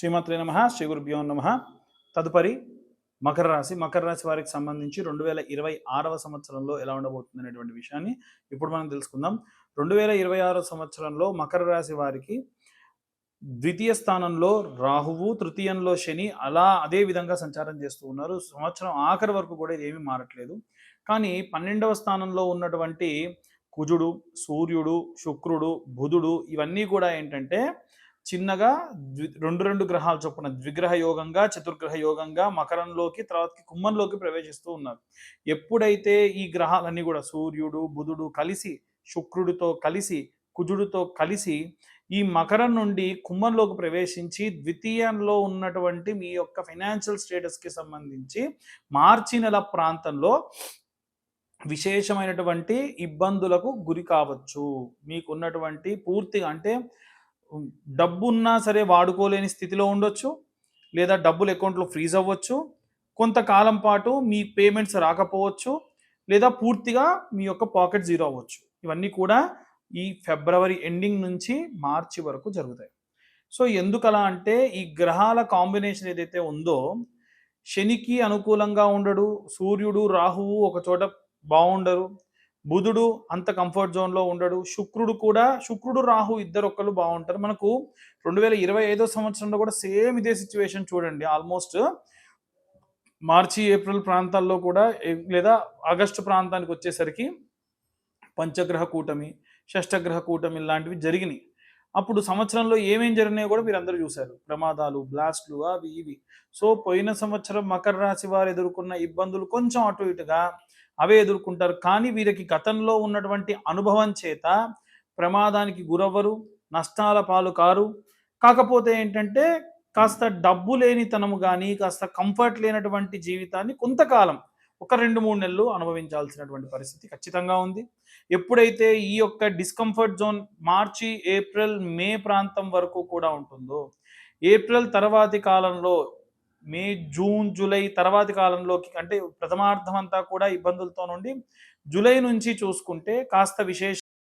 శ్రీమాత్రే నమ శ్రీ గురుభ్యో నమ. తదుపరి మకర రాశి. మకర రాశి వారికి సంబంధించి రెండు వేల ఇరవై ఆరవ సంవత్సరంలో ఎలా ఉండబోతుంది అనేటువంటి విషయాన్ని ఇప్పుడు మనం తెలుసుకుందాం. రెండు వేల ఇరవై ఆరవ సంవత్సరంలో మకర రాశి వారికి ద్వితీయ స్థానంలో రాహువు తృతీయంలో శని అలా అదే విధంగా సంచారం చేస్తూ ఉన్నారు. సంవత్సరం ఆఖరి వరకు కూడా ఇది ఏమీ మారట్లేదు. కానీ పన్నెండవ స్థానంలో ఉన్నటువంటి కుజుడు సూర్యుడు శుక్రుడు బుధుడు ఇవన్నీ కూడా ఏంటంటే చిన్నగా ద్వి రెండు రెండు గ్రహాలు చొప్పున ద్విగ్రహ యోగంగా చతుర్గ్రహ యోగంగా మకరంలోకి తర్వాతకి కుంభంలోకి ప్రవేశిస్తూ ఉన్నారు. ఎప్పుడైతే ఈ గ్రహాలన్నీ కూడా సూర్యుడు బుధుడు కలిసి శుక్రుడితో కలిసి కుజుడితో కలిసి ఈ మకరం నుండి కుంభంలోకి ప్రవేశించి ద్వితీయంలో ఉన్నటువంటి మీ యొక్క ఫైనాన్షియల్ స్టేటస్కి సంబంధించి మార్చి నెల ప్రాంతంలో విశేషమైనటువంటి ఇబ్బందులకు గురి కావచ్చు. మీకున్నటువంటి పూర్తిగా అంటే డబ్బు ఉన్నా సరే వాడుకోలేని స్థితిలో ఉండొచ్చు లేదా డబ్బులు అకౌంట్లో ఫ్రీజ్ అవ్వచ్చు కొంతకాలం పాటు మీ పేమెంట్స్ రాకపోవచ్చు లేదా పూర్తిగా మీ యొక్క పాకెట్ జీరో అవ్వచ్చు. ఇవన్నీ కూడా ఈ ఫిబ్రవరి ఎండింగ్ నుంచి మార్చి వరకు జరుగుతాయి. సో ఎందుకలా అంటే ఈ గ్రహాల కాంబినేషన్ ఏదైతే ఉందో శనికి అనుకూలంగా ఉండడు సూర్యుడు రాహువు ఒక చోట బాగుండరు బుధుడు అంత కంఫర్ట్ జోన్లో ఉండడు. శుక్రుడు కూడా శుక్రుడు రాహు ఇద్దరు ఒక్కరు బాగుంటారు. మనకు రెండు వేల ఇరవై ఐదో సంవత్సరంలో కూడా సేమ్ ఇదే సిచ్యువేషన్ చూడండి. ఆల్మోస్ట్ మార్చి ఏప్రిల్ ప్రాంతాల్లో కూడా లేదా ఆగస్టు ప్రాంతానికి వచ్చేసరికి పంచగ్రహ కూటమి షష్టగ్రహ కూటమి లాంటివి జరిగినాయి. అప్పుడు సంవత్సరంలో ఏమేం జరిగినాయో కూడా మీరు అందరూ చూశారు. ప్రమాదాలు బ్లాస్ట్లు అవి ఇవి. సో పోయిన సంవత్సరం మకర రాశి వారు ఎదుర్కొన్న ఇబ్బందులు కొంచెం అటు ఇటుగా అవే ఎదుర్కొంటారు. కానీ వీరికి గతంలో ఉన్నటువంటి అనుభవం చేత ప్రమాదానికి గురవ్వరు నష్టాల పాలు కారు. కాకపోతే ఏంటంటే కాస్త డబ్బు లేనితనము కానీ కాస్త కంఫర్ట్ లేనటువంటి జీవితాన్ని కొంతకాలం ఒక రెండు మూడు నెలలు అనుభవించాల్సినటువంటి పరిస్థితి ఖచ్చితంగా ఉంది. ఎప్పుడైతే ఈ యొక్క డిస్కంఫర్ట్ జోన్ మార్చి ఏప్రిల్ మే ప్రాంతం వరకు కూడా ఉంటుందో ఏప్రిల్ తర్వాతి కాలంలో మే జూన్ జూలై తర్వాతి కాలంలోకి అంటే ప్రథమార్థం అంతా కూడా ఇబ్బందులతో నుండి జూలై నుంచి చూసుకుంటే కాస్త విశేష